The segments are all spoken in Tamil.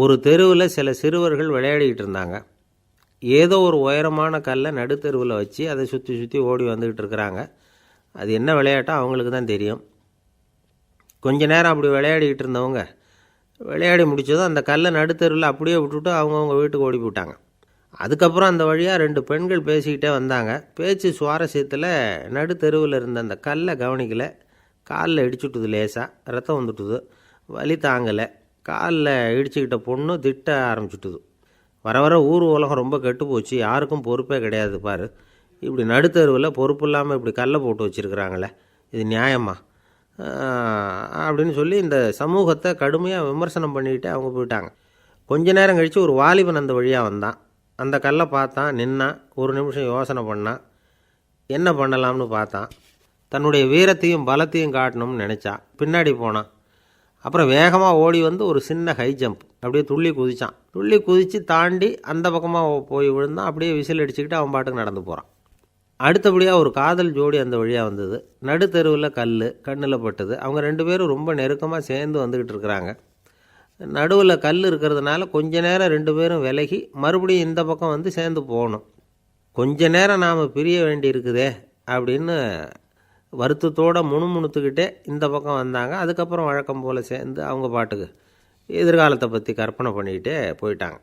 ஒரு தெருவில் சில சிறுவர்கள் விளையாடிக்கிட்டு இருந்தாங்க. ஏதோ ஒரு உயரமான கல்லை நடுத்தெருவில் வச்சு அதை சுற்றி சுற்றி ஓடி வந்துக்கிட்டு இருக்கிறாங்க. அது என்ன விளையாட்டோ அவங்களுக்கு தான் தெரியும். கொஞ்ச நேரம் அப்படி விளையாடிக்கிட்டு இருந்தவங்க விளையாடி முடித்ததும் அந்த கல்லை நடுத்தெருவில் அப்படியே விட்டுட்டு அவங்கவுங்க வீட்டுக்கு ஓடி போயிட்டாங்க. அதுக்கப்புறம் அந்த வழியாக ரெண்டு பெண்கள் பேசிக்கிட்டே வந்தாங்க. பேச்சு சுவாரஸ்யத்தில் நடுத்தெருவில் இருந்த அந்த கல்லை கவனிக்கலை. காலில் இடிச்சுட்டுது லேசாக ரத்தம் வந்துட்டுது. வலி தாங்கலை. காலில் இடிச்சுக்கிட்ட பொண்ணு திட்ட ஆரம்பிச்சுட்டுது. வர வர ஊர் உலகம் ரொம்ப கெட்டு போச்சு. யாருக்கும் பொறுப்பே கிடையாது பாரு. இப்படி நடுத்தருவில் பொறுப்பு இல்லாமல் இப்படி கல்லை போட்டு வச்சுருக்குறாங்களே. இது நியாயமா? அப்படின்னு சொல்லி இந்த சமூகத்தை கடுமையாக விமர்சனம் பண்ணிக்கிட்டு அவங்க போயிட்டாங்க. கொஞ்ச நேரம் கழித்து ஒரு வாலிபன் அந்த வழியாக வந்தான். அந்த கல்லை பார்த்தான் நின்னான் ஒரு நிமிஷம் யோசனை பண்ணான் என்ன பண்ணலாம்னு பார்த்தான் தன்னுடைய வீரத்தையும் பலத்தையும் காட்டணும்னு நினச்சான் பின்னாடி போனான் அப்புறம் வேகமாக ஓடி வந்து ஒரு சின்ன ஹை ஜம்ப் அப்படியே துள்ளி குதித்தான் துள்ளி குதித்து தாண்டி அந்த பக்கமாக போய் விழுந்தான். அப்படியே விசில் அடிச்சுக்கிட்டு அவன் பாட்டுக்கு நடந்து போகிறான் அடுத்தபடியாக ஒரு காதல் ஜோடி அந்த வழியாக வந்தது. நடுத்தெருவில் கல் கண்ணில் பட்டது. அவங்க ரெண்டு பேரும் ரொம்ப நெருக்கமாக சேர்ந்து வந்துக்கிட்டு இருக்கிறாங்க. நடுவில் கல் இருக்கிறதுனால கொஞ்ச நேரம் ரெண்டு பேரும் விலகி மறுபடியும் இந்த பக்கம் வந்து சேர்ந்து போகணும். கொஞ்ச நேரம் நாம் பிரிய வேண்டி இருக்குதே அப்படின்னு வருத்தத்தோடு முணுமுணுத்துக்கிட்டே இந்த பக்கம் வந்தாங்க. அதுக்கப்புறம் வழக்கம் போல் சேர்ந்து அவங்க பாட்டுக்கு எதிர்காலத்தை பற்றி கற்பனை பண்ணிக்கிட்டே போயிட்டாங்க.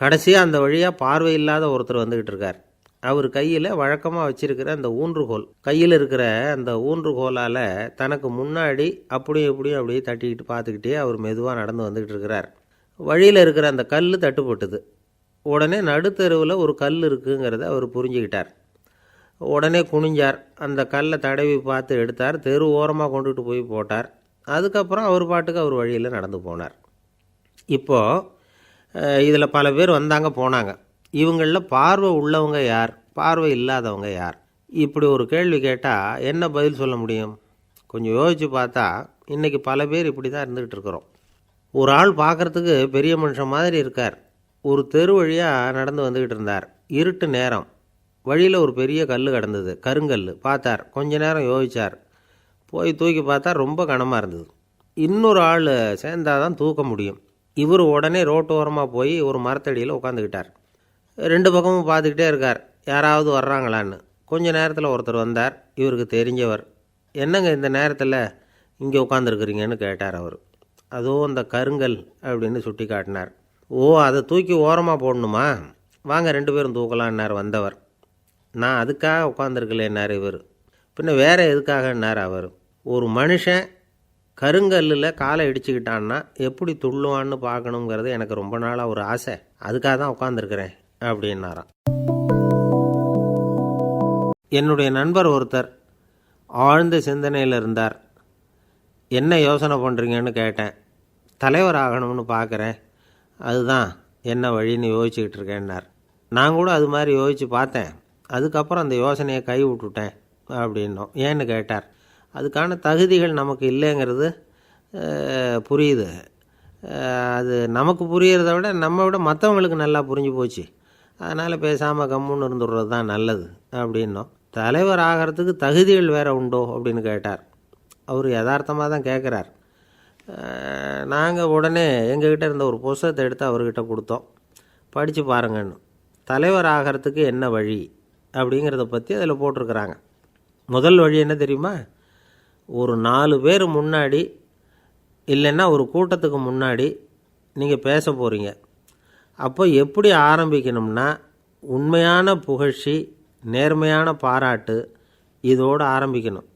கடைசியாக அந்த வழியாக பார்வை இல்லாத ஒருத்தர் வந்துக்கிட்டு இருக்கார். அவர் கையில் வழக்கமாக வச்சுருக்கிற அந்த ஊன்றுகோல் கையில் இருக்கிற அந்த ஊன்றுகோலால் தனக்கு முன்னாடி அப்படியும் இப்படியும் அப்படியே தட்டிக்கிட்டு பார்த்துக்கிட்டே அவர் மெதுவாக நடந்து வந்துக்கிட்டு இருக்கிறார். வழியில் இருக்கிற அந்த கல் தட்டுப்பட்டுது. உடனே நடுத்தெருவில் ஒரு கல் இருக்குங்கிறத அவர் புரிஞ்சுக்கிட்டார். உடனே குனிஞ்சார். அந்த கல்லை தடவி பார்த்து எடுத்தார். தெரு ஓரமாக கொண்டுகிட்டு போய் போட்டார். அதுக்கப்புறம் அவர் பாட்டுக்கு அவர் வழியில் நடந்து போனார். இப்போது இதில் பல பேர் வந்தாங்க போனாங்க. இவங்களில் பார்வை உள்ளவங்க யார்? பார்வை இல்லாதவங்க யார்? இப்படி ஒரு கேள்வி கேட்டால் என்ன பதில் சொல்ல முடியும்? கொஞ்சம் யோசித்து பார்த்தா இன்றைக்கி பல பேர் இப்படி தான் இருந்துக்கிட்டு இருக்கிறோம். ஒரு ஆள் பார்க்குறதுக்கு பெரிய மனுஷன் மாதிரி இருக்கார். ஒரு தெரு வழியாக நடந்து வந்துக்கிட்டு இருந்தார். இருட்டு நேரம். வழியில் ஒரு பெரிய கல் கிடந்தது. கருங்கல் பார்த்தார். கொஞ்ச நேரம் யோசிச்சார். போய் தூக்கி பார்த்தா ரொம்ப கனமாக இருந்தது. இன்னொரு ஆள் சேர்ந்தாதான் தூக்க முடியும். இவர் உடனே ரோட்டோரமாக போய் ஒரு மரத்தடியில் உட்காந்துக்கிட்டார் ரெண்டு பக்கமும் பார்த்துக்கிட்டே இருக்கார். யாராவது வர்றாங்களான்னு. கொஞ்ச நேரத்தில் ஒருத்தர் வந்தார். இவருக்கு தெரிஞ்சவர். என்னங்க இந்த நேரத்தில் இங்கே உட்காந்துருக்குறீங்கன்னு கேட்டார் அவர். அதோ அந்த கருங்கல் அப்படின்னு சுட்டி காட்டினார் ஓ அதை தூக்கி ஓரமாக போடணுமா? வாங்க ரெண்டு பேரும் தூக்கலான்னார் வந்தவர். நான் அதுக்காக உட்காந்துருக்கலேன்னார் இவர். பின்ன வேறு எதுக்காகன்னார் அவர்? ஒரு மனுஷன் கருங்கல்லில் காலை இடிச்சுக்கிட்டான்னா எப்படி துள்ளுவான்னு பார்க்கணுங்கிறது எனக்கு ரொம்ப நாளாக ஒரு ஆசை. அதுக்காக தான் உட்காந்துருக்கிறேன் அப்படின்னாராம். என்னுடைய நண்பர் ஒருத்தர் ஆழ்ந்த சிந்தனையில் இருந்தார். என்ன யோசனை பண்ணுறீங்கன்னு கேட்டேன். தலைவர் ஆகணும்னு பார்க்குறேன். அதுதான் என்ன வழின்னு யோசிச்சுக்கிட்டு இருக்கேன்னார். நான் கூட அது மாதிரி யோசித்து பார்த்தேன். அதுக்கப்புறம் அந்த யோசனையை கை விட்டுட்டேன் அப்படின்னோம். ஏன்னு கேட்டார். அதுக்கான தகுதிகள் நமக்கு இல்லைங்கிறது புரியுது. அது நமக்கு புரியறத விட நம்ம விட மற்றவங்களுக்கு நல்லா புரிஞ்சு போச்சு. அதனால் பேசாமல் கம்முன்னு இருந்துடுறது தான் நல்லது அப்படின்னோம். தலைவர் ஆகிறதுக்கு தகுதிகள் வேறு உண்டோ அப்படின்னு கேட்டார். அவர் யதார்த்தமாக தான் கேட்குறார் நாங்கள் உடனே எங்ககிட்ட இருந்த ஒரு புஸ்தகத்தை எடுத்து அவர்கிட்ட கொடுத்தோம். படித்து பாருங்கன்னு. தலைவர் ஆகிறதுக்கு என்ன வழி? அப்படிங்கிறத பற்றி அதில் போட்டிருக்கிறாங்க. முதல் வழி என்ன தெரியுமா? ஒரு நாலு பேர் முன்னாடி இல்லைன்னா ஒரு கூட்டத்துக்கு முன்னாடி நீங்கள் பேச போகிறீங்க அப்போ எப்படி ஆரம்பிக்கணும்னா உண்மையான புகழ்ச்சி நேர்மையான பாராட்டு இதோடு ஆரம்பிக்கணும்.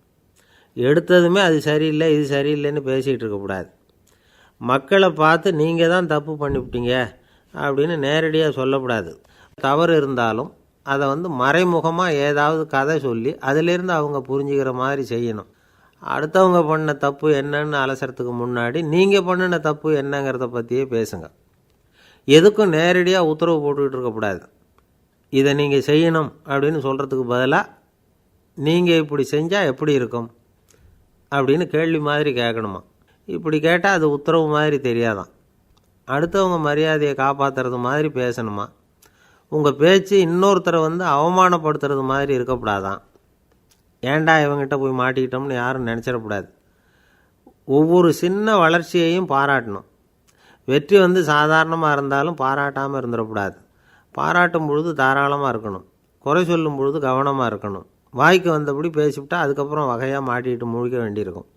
எடுத்ததுமே அது சரியில்லை இது சரியில்லைன்னு பேசிகிட்டு இருக்கக்கூடாது மக்களை பார்த்து நீங்கள் தான் தப்பு பண்ணிவிட்டீங்க அப்படின்னு நேரடியாக சொல்லக்கூடாது. தவறு இருந்தாலும் அதை வந்து மறைமுகமாக ஏதாவது கதை சொல்லி அதிலிருந்து அவங்க புரிஞ்சுக்கிற மாதிரி செய்யணும். அடுத்தவங்க பண்ண தப்பு என்னன்னு அலசறதுக்கு முன்னாடி நீங்கள் பண்ணின தப்பு என்னங்கிறத பற்றியே பேசுங்க. எதுக்கும் நேரடியாக உத்தரவு போட்டுக்கிட்டு இருக்கக்கூடாது இதை நீங்கள் செய்யணும் அப்படின்னு சொல்கிறதுக்கு பதிலாக நீங்கள் இப்படி செஞ்சால் எப்படி இருக்கும்? அப்படின்னு கேள்வி மாதிரி கேட்கணுமா? இப்படி கேட்டால் அது உத்தரவு மாதிரி தெரியாதான். அடுத்தவங்க மரியாதையை காப்பாற்றுறது மாதிரி பேசணுமா? உங்கள் பேச்சு இன்னொருத்தரை வந்து அவமானப்படுத்துறது மாதிரி இருக்கக்கூடாதான். ஏன்டா இவங்கிட்ட போய் மாட்டிக்கிட்டோம்னு யாரும் நினச்சிடக்கூடாது. ஒவ்வொரு சின்ன வளர்ச்சியையும் பாராட்டணும். வெற்றி வந்து சாதாரணமாக இருந்தாலும் பாராட்டாமல் இருந்துடக்கூடாது. பாராட்டும் பொழுது தாராளமாக இருக்கணும். குறை சொல்லும் பொழுது கவனமாக இருக்கணும். வாய்க்கு வந்தபடி பேசிவிட்டா அதுக்கப்புறம் வகையாக மாட்டிக்கிட்டு முழிக்க வேண்டியிருக்கும்.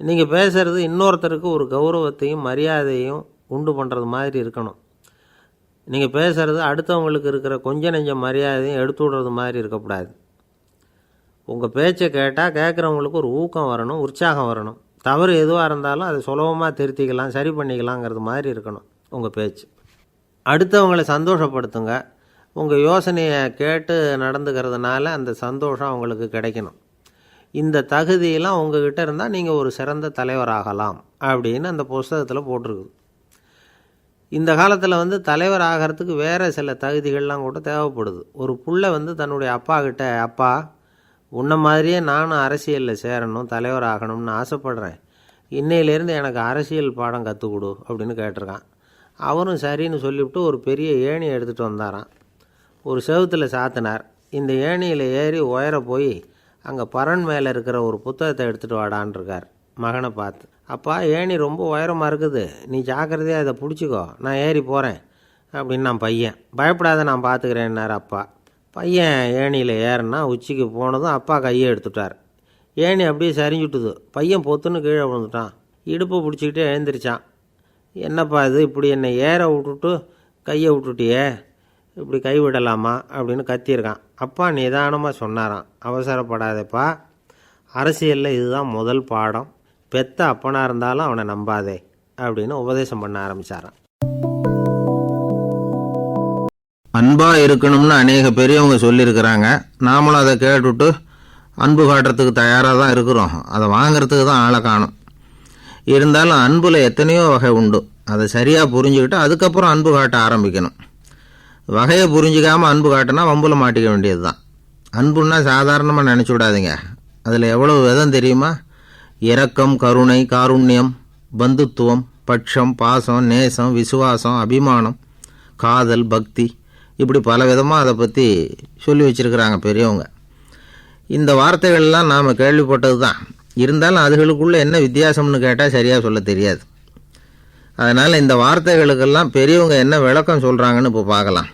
நீங்கள் பேசுகிறது இன்னொருத்தருக்கு ஒரு கௌரவத்தையும் மரியாதையும் உண்டு பண்ணுறது மாதிரி இருக்கணும். நீங்கள் பேசுகிறது அடுத்தவங்களுக்கு இருக்கிற கொஞ்ச நெஞ்ச மரியாதையும் எடுத்து விடுறது மாதிரி இருக்கக்கூடாது. உங்கள் பேச்சை கேட்டால் கேட்குறவங்களுக்கு ஒரு ஊக்கம் வரணும் உற்சாகம் வரணும். தவறு எதுவாக இருந்தாலும் அதை சுலபமாக திருத்திக்கலாம் சரி பண்ணிக்கலாங்கிறது மாதிரி இருக்கணும் உங்கள் பேச்சு. அடுத்தவங்களை சந்தோஷப்படுத்துங்க. உங்கள் யோசனையை கேட்டு நடந்துக்கிறதுனால அந்த சந்தோஷம் அவங்களுக்கு கிடைக்கணும். இந்த தகுதியெல்லாம் உங்ககிட்ட இருந்தால் நீங்கள் ஒரு சிறந்த தலைவராகலாம் அப்படின்னு அந்த புஸ்தகத்தில் போட்டிருக்குது. இந்த காலத்தில் வந்து தலைவர் ஆகிறதுக்கு வேறு சில தகுதிகள்லாம் கூட தேவைப்படுது. ஒரு புள்ள வந்து தன்னுடைய அப்பா கிட்ட அப்பா உன்ன மாதிரியே நானும் அரசியலில் சேரணும் தலைவர் ஆகணும்னு ஆசைப்பட்றேன். இன்னையிலேருந்து எனக்கு அரசியல் பாடம் கற்றுக் கொடு அப்படின்னு கேட்டிருக்கான். அவரும் சரின்னு சொல்லிவிட்டு ஒரு பெரிய ஏணி எடுத்துகிட்டு வந்தாராம். ஒரு செவுத்தில் சாத்தினார். இந்த ஏணியில் ஏறி உயர போய் அங்கே பரன் மேலே இருக்கிற ஒரு புத்தகத்தை எடுத்துகிட்டு வாடான்னு இருக்கார் மகனை பார்த்து. அப்பா ஏணி ரொம்ப உயரமாக இருக்குது. நீ ஜாக்கிரதையாக இதை பிடிச்சிக்கோ. நான் ஏறி போகிறேன் அப்படின்னு நான் பையன். பயப்படாத நான் பார்த்துக்கிறேன்னார் அப்பா. பையன் ஏணியில் ஏறினா உச்சிக்கு போனதும் அப்பா கையை எடுத்துட்டார். ஏணி அப்படியே சரிஞ்சுட்டுது. பையன் பொத்துன்னு கீழே விழுந்துட்டான். இடுப்பு பிடிச்சிக்கிட்டே எழுந்திரிச்சான். என்னப்பா இது? இப்படி என்னை ஏற விட்டுட்டு கையை விட்டுட்டியே? இப்படி கை விடலாமா? அப்படின்னு கத்தியிருக்கான். அப்பா நிதானமாக சொன்னாராம். அவசரப்படாதேப்பா. அரசியலில் இதுதான் முதல் பாடம். பெத்த அப்பனாக இருந்தாலும் அவனை நம்பாதே அப்படின்னு உபதேசம் பண்ண ஆரம்பிச்சாராம். அன்பா இருக்கணும்னு அநேக பெரியவங்க சொல்லியிருக்கிறாங்க. நாமளும் அதை கேட்டுட்டு அன்பு காட்டுறதுக்கு தயாராக தான் இருக்கிறோம். அதை வாங்குறதுக்கு தான் ஆளை காணும். இருந்தாலும் அன்பில் எத்தனையோ வகை உண்டு. அதை சரியாக புரிஞ்சுக்கிட்டு அதுக்கப்புறம் அன்பு காட்ட ஆரம்பிக்கணும். வகையை புரிஞ்சிக்காமல் அன்பு காட்டினா வம்பில் மாட்டிக்க வேண்டியது தான் அன்புன்னா சாதாரணமாக நினச்சி விடாதீங்க. அதில் எவ்வளோ விதம் தெரியுமா? இரக்கம் கருணை காருண்யம் பந்துத்துவம் பட்சம் பாசம் நேசம் விசுவாசம் அபிமானம் காதல் பக்தி இப்படி பல விதமாக அதை பற்றி சொல்லி வச்சுருக்கிறாங்க பெரியவங்க. இந்த வார்த்தைகள்லாம் நாம் கேள்விப்பட்டது தான் இருந்தாலும் அதுகளுக்குள்ளே என்ன வித்தியாசம்னு கேட்டால் சரியாக சொல்ல தெரியாது. அதனால் இந்த வார்த்தைகளுக்கெல்லாம் பெரியவங்க என்ன விளக்கம் சொல்கிறாங்கன்னு இப்போ பார்க்கலாம்.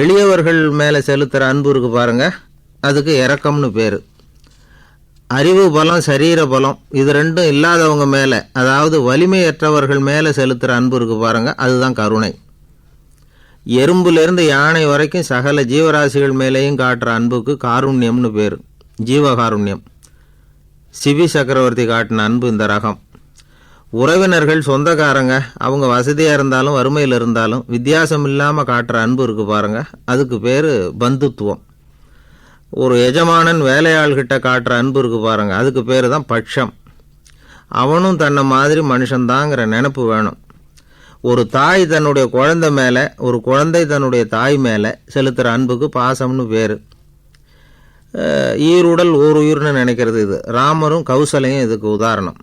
எளியவர்கள் மேலே செலுத்துகிற அன்பு இருக்குது பாருங்க. அதுக்கு இறக்கம்னு பேர். அறிவு பலம் சரீர பலம் இது ரெண்டும் இல்லாதவங்க மேலே அதாவது வலிமையற்றவர்கள் மேலே செலுத்துகிற அன்பு இருக்கு பாருங்கள் அதுதான் கருணை. எறும்புலேருந்து யானை வரைக்கும் சகல ஜீவராசிகள் மேலேயும் காட்டுற அன்புக்கு காருண்யம்னு பேர் ஜீவகாருண்யம். சிவி சக்கரவர்த்தி காட்டின அன்பு இந்த ரகம். உறவினர்கள் சொந்தக்காரங்க அவங்க வசதியாக இருந்தாலும் வறுமையில் இருந்தாலும் வித்தியாசம் இல்லாமல் காட்டுற அன்பு இருக்குது பாருங்கள் அதுக்கு பேர் பந்துத்துவம். ஒரு எஜமானன் வேலையாள்கிட்ட காட்டுற அன்பு இருக்கு பாருங்க. அதுக்கு பேர் தான் பட்சம். அவனும் தன்னை மாதிரி மனுஷன்தாங்கிற நினப்பு வேணும். ஒரு தாய் தன்னுடைய குழந்தை மேலே ஒரு குழந்தை தன்னுடைய தாய் மேலே செலுத்துகிற அன்புக்கு பாசம்னு பேர் ஈருடல் ஓர் உயிர்னு நினைக்கிறது இது. ராமரும் கௌசலையும் இதுக்கு உதாரணம்.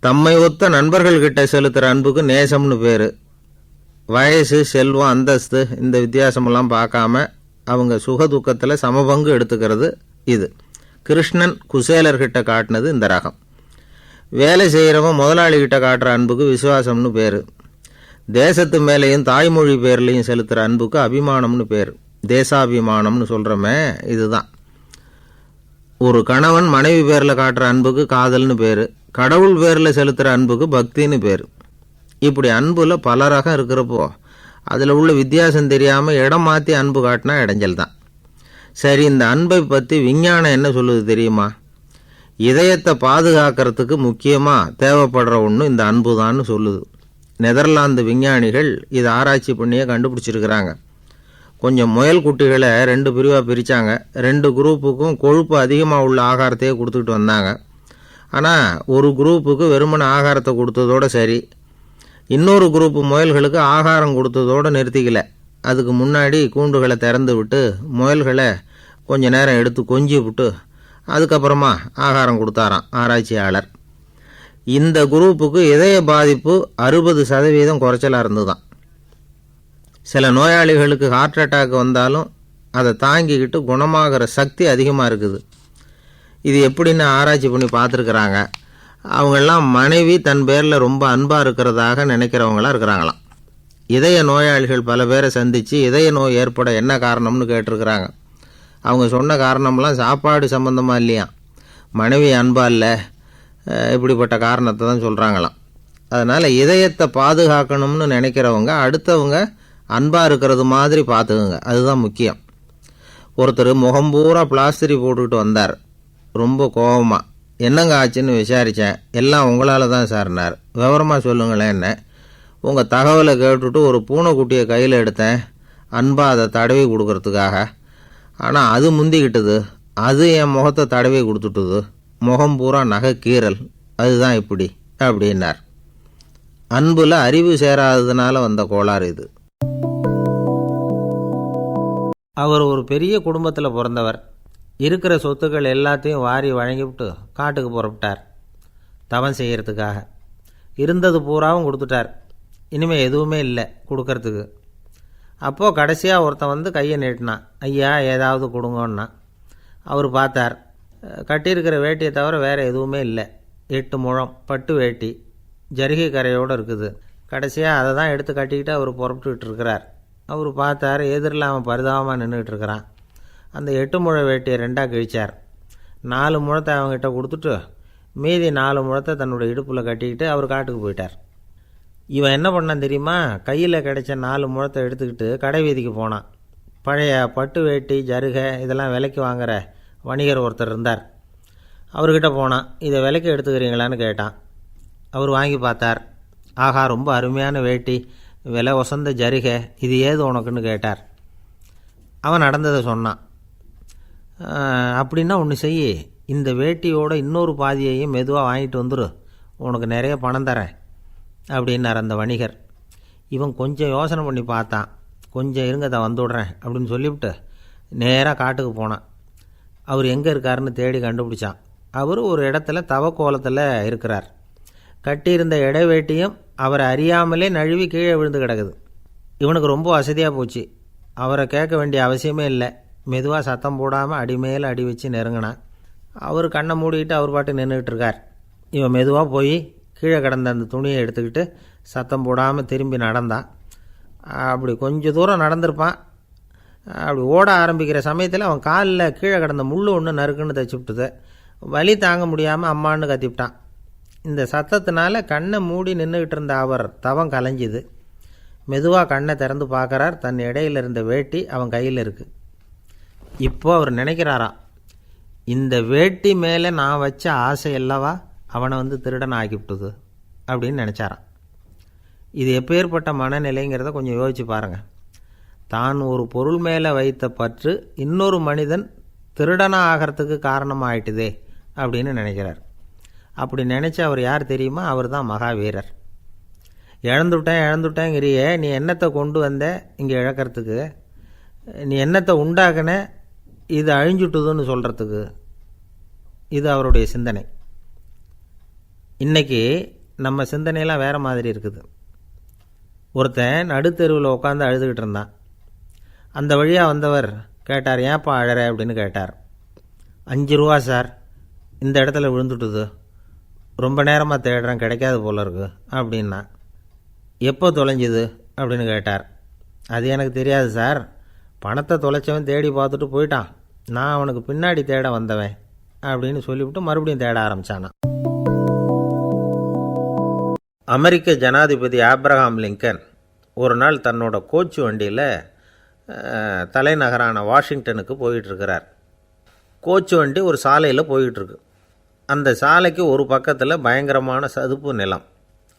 தம்மை ஒத்த நண்பர்கள்கிட்ட செலுத்துகிற அன்புக்கு நேசம்னு பேர். வயசு செல்வம் அந்தஸ்து இந்த வித்தியாசமெல்லாம் பார்க்காம அவங்க சுக துக்கத்தில் சமபங்கு எடுத்துக்கிறது இது. கிருஷ்ணன் குசேலர்கிட்ட காட்டினது இந்த ரகம். வேலை செய்கிறவன் முதலாளிகிட்ட காட்டுற அன்புக்கு விசுவாசம்னு பேர். தேசத்து மேலேயும் தாய்மொழி பேர்லேயும் செலுத்துகிற அன்புக்கு அபிமானம்னு பேர். தேசாபிமானம்னு சொல்கிறோமே இதுதான். ஒரு கணவன் மனைவி பேரில் காட்டுற அன்புக்கு காதல்னு பேர். கடவுள் பேரில் செலுத்துகிற அன்புக்கு பக்தின்னு பேர். இப்படி அன்புல பல ரகம் இருக்கிறப்போ அதில் உள்ள வித்தியாசம் தெரியாமல் இடம் மாற்றி அன்பு காட்டினா இடைஞ்சல் தான். சரி இந்த அன்பை பற்றி விஞ்ஞானம் என்ன சொல்லுது தெரியுமா? இதயத்தை பாதுகாக்கிறதுக்கு முக்கியமாக தேவைப்படுற ஒன்று இந்த அன்பு தான்னு சொல்லுது. நெதர்லாந்து விஞ்ஞானிகள் இதை ஆராய்ச்சி பண்ணியே கண்டுபிடிச்சிருக்கிறாங்க. கொஞ்சம் முயல் குட்டிகளை ரெண்டு பிரிவாக பிரித்தாங்க ரெண்டு குரூப்புக்கும் கொழுப்பு அதிகமாக உள்ள ஆகாரத்தையே கொடுத்துக்கிட்டு வந்தாங்க. ஆனால் ஒரு குரூப்புக்கு வெறுமன ஆகாரத்தை கொடுத்ததோட சரி இன்னொரு குரூப் முயல்களுக்கு ஆகாரம் கொடுத்ததோடு நிறுத்திக்கல. அதுக்கு முன்னாடி கூண்டுகளை திறந்து விட்டு முயல்களை கொஞ்சம் நேரம் எடுத்து கொஞ்சி விட்டு அதுக்கப்புறமா ஆகாரம் கொடுத்தாராம் ஆராய்ச்சியாளர். இந்த குரூப்புக்கு இதய பாதிப்பு அறுபது சதவீதம் குறைச்சலாக இருந்துதான் சில நோயாளிகளுக்கு ஹார்ட் அட்டாக் வந்தாலும் அதை தாங்கிக்கிட்டு குணமாகிற சக்தி அதிகமாக இருக்குது. இது எப்படின்னு ஆராய்ச்சி பண்ணி பார்த்துருக்குறாங்க. அவங்கெல்லாம் மனைவி தன் பேரில் ரொம்ப அன்பாக இருக்கிறதாக நினைக்கிறவங்களாம் இருக்கிறாங்களாம். இதய நோயாளிகள் பல பேரை சந்தித்து இதய நோய் ஏற்பட என்ன காரணம்னு கேட்டிருக்கிறாங்க. அவங்க சொன்ன காரணம்லாம் சாப்பாடு சம்மந்தமாக இல்லையா மனைவி அன்பா இல்லை. இப்படிப்பட்ட காரணத்தை தான் சொல்கிறாங்களாம் அதனால் இதயத்தை பாதுகாக்கணும்னு நினைக்கிறவங்க அடுத்தவங்க அன்பாக இருக்கிறது மாதிரி பார்த்துக்குங்க. அதுதான் முக்கியம். ஒருத்தர் முகம்பூரா பிளாஸ்டரி போட்டுக்கிட்டு வந்தார். ரொம்ப கோபமாக என்னங்க ஆச்சுன்னு விசாரித்தேன் எல்லாம் உங்களால் தான் சார்னார் விவரமாக சொல்லுங்களேன் என்ன? உங்கள் தகவலை கேட்டுட்டு ஒரு பூனைக்குட்டியை கையில் எடுத்தேன். அன்பாக அதை தடவி கொடுக்கறதுக்காக. ஆனால் அது முந்திக்கிட்டது. அது என் முகத்தை தடவி கொடுத்துட்டுது. முகம் பூரா நகை கீறல். அதுதான் இப்படி அப்படின்னார். அன்பில் அறிவு சேராததுனால வந்த கோளாறு இது. அவர் ஒரு பெரிய குடும்பத்தில் பிறந்தவர். இருக்கிற சொத்துக்கள் எல்லாத்தையும் வாரி வழங்கிவிட்டு காட்டுக்கு புறப்பட்டார். தவம் செய்கிறதுக்காக இருந்தது பூராவும் கொடுத்துட்டார். இனிமேல் எதுவுமே இல்லை கொடுக்கறதுக்கு. அப்போது கடைசியாக ஒருத்தன் வந்து கையை நீட்டினான். ஐயா ஏதாவது கொடுங்கன்னா அவர் பார்த்தார். கட்டியிருக்கிற வேட்டியை தவிர வேறு எதுவுமே இல்லை. எட்டு முழம் பட்டு வேட்டி ஜரிகை கரையோடு இருக்குது. கடைசியாக அதை தான் எடுத்து கட்டிக்கிட்டு அவர் புறப்பட்டுக்கிட்டு இருக்கிறார். அவர் பார்த்தார் எதிரில் அவன் பரிதாபமாக நின்றுக்கிட்டு இருக்கிறான். அந்த எட்டு முழ வேட்டியை ரெண்டாக கிழிச்சார். நாலு முழத்தை அவங்ககிட்ட கொடுத்துட்டு மீதி நாலு முழத்தை தன்னோட இடுப்பில் கட்டிக்கிட்டு அவர் காட்டுக்கு போயிட்டார். இவன் என்ன பண்ணான் தெரியுமா? கையில் கிடைச்ச நாலு முழத்தை எடுத்துக்கிட்டு கடை வீதிக்கு போனான். பழைய பட்டு வேட்டி ஜருகை இதெல்லாம் விலைக்கு வாங்குகிற வணிகர் ஒருத்தர் இருந்தார். அவர்கிட்ட போனான் இதை விலைக்கு எடுத்துக்கிறீங்களான்னு கேட்டான். அவர் வாங்கி பார்த்தார். ஆகா ரொம்ப அருமையான வேட்டி விலை ஒசந்த ஜருகை இது ஏது உனக்குன்னு கேட்டார். அவன் நடந்ததை சொன்னான். அப்படின்னா ஒன்று செய். இந்த வேட்டியோட இன்னொரு பாதியையும் மெதுவாக வாங்கிட்டு வந்துடு உனக்கு நிறைய பணம் தரேன். அப்படின்னார் அந்த வணிகர். இவன் கொஞ்சம் யோசனை பண்ணி பார்த்தான். கொஞ்சம் இருங்க தான் வந்துவிடுறேன் அப்படின்னு சொல்லிவிட்டு நேராக காட்டுக்கு போனான். அவர் எங்கே இருக்காருன்னு தேடி கண்டுபிடிச்சான். அவர் ஒரு இடத்துல தவக்கோலத்தில் இருக்கிறார். கட்டியிருந்த இடைவேட்டியும் அவரை அறியாமலே நழுவி கீழே விழுந்து கிடக்குது. இவனுக்கு ரொம்ப வசதியாக போச்சு. அவரை கேட்க வேண்டிய அவசியமே இல்லை. மெதுவாக சத்தம் போடாமல் அடி மேலே அடி வச்சு நெருங்கினான் அவர் கண்ணை மூடிக்கிட்டு அவர் பாட்டு நின்றுக்கிட்டு இருக்கார். இவன் மெதுவாக போய் கீழே கிடந்த அந்த துணியை எடுத்துக்கிட்டு சத்தம் போடாமல் திரும்பி நடந்தான். அப்படி கொஞ்சம் தூரம் நடந்திருப்பான். அப்படி ஓட ஆரம்பிக்கிற சமயத்தில் அவன் காலில் கீழே கிடந்த முள் ஒன்று நறுக்குன்னு தச்சு விட்டுது. வலி தாங்க முடியாமல் அம்மான்னு கத்திவிட்டான். இந்த சத்தத்தினால கண்ணை மூடி நின்றுக்கிட்டு இருந்த அவர் தவம் கலைஞ்சுது. மெதுவாக கண்ணை திறந்து பார்க்குறார். தன் இடையில இருந்த வேட்டி அவன் கையில் இருக்குது இப்போ அவர் நினைக்கிறாரா இந்த வேட்டி மேலே நான் வச்ச ஆசை அல்லவா அவனை வந்து திருடன் ஆக்கிவிட்டது அப்படின்னு நினச்சாரான் இது எப்பேற்பட்ட மனநிலைங்கிறத கொஞ்சம் யோசிச்சு பாருங்கள் தான் ஒரு பொருள் மேலே வைத்த பற்று இன்னொரு மனிதன் திருடனாக ஆகிறதுக்கு காரணமாயிட்டுதே அப்படின்னு நினைக்கிறார். அப்படி நினச்ச அவர் யார் தெரியுமா? அவர் தான் மகாவீரர். இழந்துவிட்டேன் இழந்துவிட்டேங்கிறியே நீ என்னத்தை கொண்டு வந்த இங்கே இழக்கிறதுக்கு? நீ என்னத்தை உண்டாக்குன? இது அழிஞ்சுட்டுதுன்னு சொல்கிறதுக்கு இது அவருடைய சிந்தனை. இன்றைக்கி நம்ம சிந்தனையெல்லாம் வேறு மாதிரி இருக்குது. ஒருத்தன் நடுத்தெருவில் உட்காந்து அழுதுகிட்டு இருந்தான். அந்த வழியாக வந்தவர் கேட்டார் ஏன்ப்பா அழற? அப்படின்னு கேட்டார். அஞ்சு ரூபா சார் இந்த இடத்துல விழுந்துட்டுது. ரொம்ப நேரமாக தேடுறேன் கிடைக்காது போல இருக்கு அப்படின்னா. எப்போ தொலைஞ்சுது? அப்படின்னு கேட்டார். அது எனக்கு தெரியாது சார் பணத்தை தொலைச்சவன் தேடி பார்த்துட்டு போயிட்டான். நான் அவனுக்கு பின்னாடி தேட வந்தவன் அப்படின்னு சொல்லிவிட்டு மறுபடியும் தேட ஆரம்பித்தானான் அமெரிக்க ஜனாதிபதி ஆப்ரஹாம் லிங்கன் ஒரு நாள் தன்னோட கோச்சு வண்டியில் தலைநகரான வாஷிங்டனுக்கு போயிட்டுருக்கிறார். கோச்சு வண்டி ஒரு சாலையில் போயிட்டுருக்கு. அந்த சாலைக்கு ஒரு பக்கத்தில் பயங்கரமான சதுப்பு நிலம்.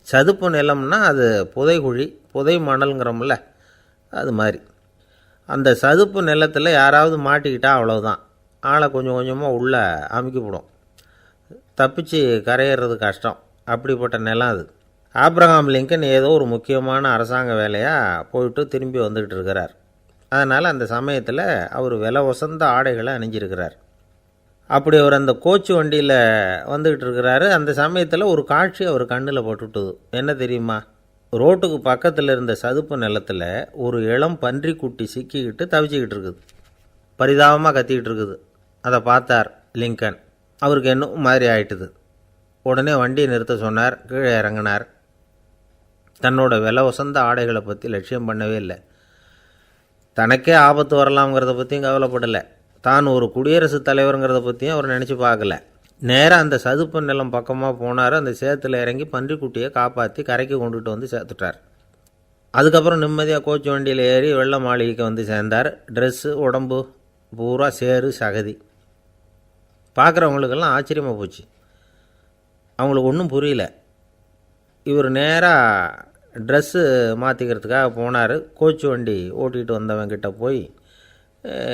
சதுப்பு நிலம்னா அது புதைகுழி புதை மணல்ங்கிறோம்ல அது மாதிரி. அந்த சதுப்பு நிலத்தில் யாராவது மாட்டிக்கிட்டால் அவ்வளோதான் ஆளை கொஞ்சம் கொஞ்சமாக உள்ளே அமுக்கிவிடும். தப்பிச்சு கரையிறது கஷ்டம். அப்படிப்பட்ட நிலம் அது. ஆப்ரஹாம் லிங்கன் ஏதோ ஒரு முக்கியமான அரசாங்க வேலையாக போயிட்டு திரும்பி வந்துக்கிட்டு இருக்கிறார். அதனால் அந்த சமயத்தில் அவர் விலை உசந்த ஆடைகளை அணிஞ்சிருக்கிறார். அப்படி அவர் அந்த கோச்சு வண்டியில் வந்துக்கிட்டு இருக்கிறாரு. அந்த சமயத்தில் ஒரு காட்சி அவர் கண்ணில் பட்டுட்டுது என்ன தெரியுமா? ரோட்டுக்கு பக்கத்தில் இருந்த சதுப்பு நிலத்தில் ஒரு இளம் பன்றிக்குட்டி சிக்கிக்கிட்டு தவிச்சிக்கிட்டு இருக்குது. பரிதாபமாக கத்திக்கிட்டு இருக்குது. அதை பார்த்தார் லிங்கன். அவருக்கு என்ன மாதிரி ஆயிட்டுது? உடனே வண்டியை நிறுத்த சொன்னார் கீழே இறங்கினார். தன்னோட விலை உசந்த ஆடைகளை பற்றி லட்சியம் பண்ணவே இல்லை. தனக்கே ஆபத்து வரலாம்ங்கிறத பற்றியும் கவலைப்படலை. தான் ஒரு குடியரசுத் தலைவருங்கிறத பற்றியும் அவர் நினச்சி பார்க்கல. நேராக அந்த சதுப்பு நிலம் பக்கமாக போனார். அந்த சேத்துல இறங்கி பன்றிக்குட்டியை காப்பாற்றி கரைக்கு கொண்டுட்டு வந்து சேர்த்துட்டார். அதுக்கப்புறம் நிம்மதியாக கோச்சு வண்டியில் ஏறி வெள்ள மாளிகைக்கு வந்து சேர்ந்தார். ட்ரெஸ்ஸு உடம்பு பூரா சேறு சகதி. பார்க்குறவங்களுக்கெல்லாம் ஆச்சரியமாக போச்சு. அவங்களுக்கு ஒன்றும் புரியல. இவர் நேராக ட்ரெஸ்ஸு மாற்றிக்கிறதுக்காக போனார். கோச்சு வண்டி ஓட்டிகிட்டு வந்தவங்கிட்ட போய்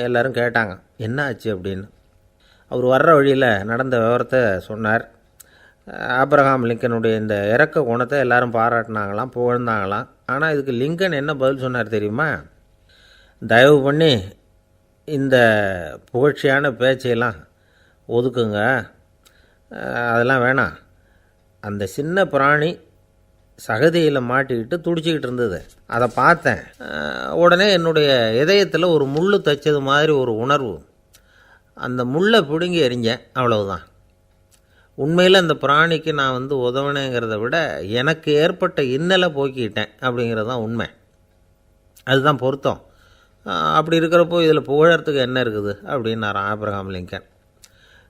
எல்லோரும் கேட்டாங்க என்ன ஆச்சு? அப்படின்னு. அவர் வர்ற வழியில் நடந்த விவரத்தை சொன்னார். ஆப்ரஹாம் லிங்கனுடைய இந்த இறக்க குணத்தை எல்லாரும் பாராட்டினாங்களாம் புகழ்ந்தாங்களாம். ஆனால் இதுக்கு லிங்கன் என்ன பதில் சொன்னார் தெரியுமா? தயவு பண்ணி இந்த புகழ்ச்சியான பேச்சையெல்லாம் ஒதுக்குங்க. அதெல்லாம் வேணாம். அந்த சின்ன பிராணி சகதியில் மாட்டிக்கிட்டு துடிச்சிக்கிட்டு இருந்தது. அதை பார்த்தேன். உடனே என்னுடைய இதயத்தில் ஒரு முள் தைச்சது மாதிரி ஒரு உணர்வு. அந்த முள்ளை பிடுங்கி எறிஞ்சேன் அவ்வளவுதான். உண்மையில் அந்த பிராணிக்கு நான் வந்து உதவினேங்கிறத விட எனக்கு ஏற்பட்ட இன்னலை போக்கிட்டேன் அப்படிங்கிறது தான் உண்மை. அதுதான் பொருத்தம். அப்படி இருக்கிறப்போ இதில் புகழறதுக்கு என்ன இருக்குது அப்படின்னாராம் ஆப்ரஹாம் லிங்கன்.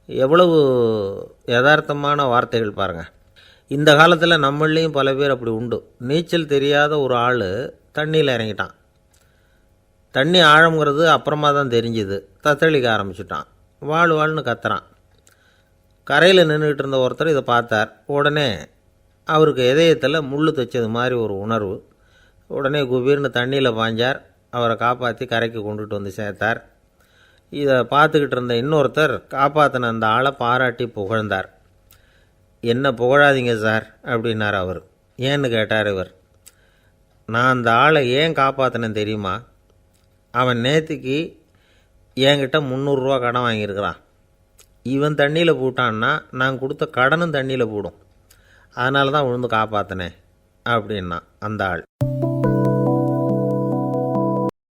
எவ்வளவு யதார்த்தமான வார்த்தைகள் பாருங்கள் இந்த காலத்தில் நம்மளையும் பல பேர் அப்படி உண்டு. நீச்சல் தெரியாத ஒரு ஆள் தண்ணியில் இறங்கிட்டான். தண்ணி ஆழங்கிறது அப்புறமா தான் தெரிஞ்சுது. தத்தளிக்க ஆரம்பிச்சிட்டான். வாழ் வாழ்னு கத்துறான். கரையில் நின்றுக்கிட்டு இருந்த ஒருத்தர் இதை பார்த்தார். உடனே அவருக்கு இதயத்தில் முள் தைச்சது மாதிரி ஒரு உணர்வு. உடனே குபீர்னு தண்ணியில் பாய்ஞ்சார் அவரை காப்பாற்றி கரைக்கு கொண்டுட்டு வந்து சேர்த்தார். இதை பார்த்துக்கிட்டு இருந்த இன்னொருத்தர் காப்பாற்றின அந்த ஆளை பாராட்டி புகழ்ந்தார். என்ன புகழாதீங்க சார் அப்படின்னார் அவர். ஏன்னு கேட்டார் இவர். நான் அந்த ஆளை ஏன் காப்பாற்றினேன் தெரியுமா? அவன் நேத்திக்கு என்கிட்ட முந்நூறுரூவா கடன் வாங்கியிருக்கிறான். இவன் தண்ணியில் போட்டான்னா நான் கொடுத்த கடனும் தண்ணியில் போடும். அதனால தான் விழுந்து காப்பாற்றினேன் அப்படின்னா அந்த ஆள்.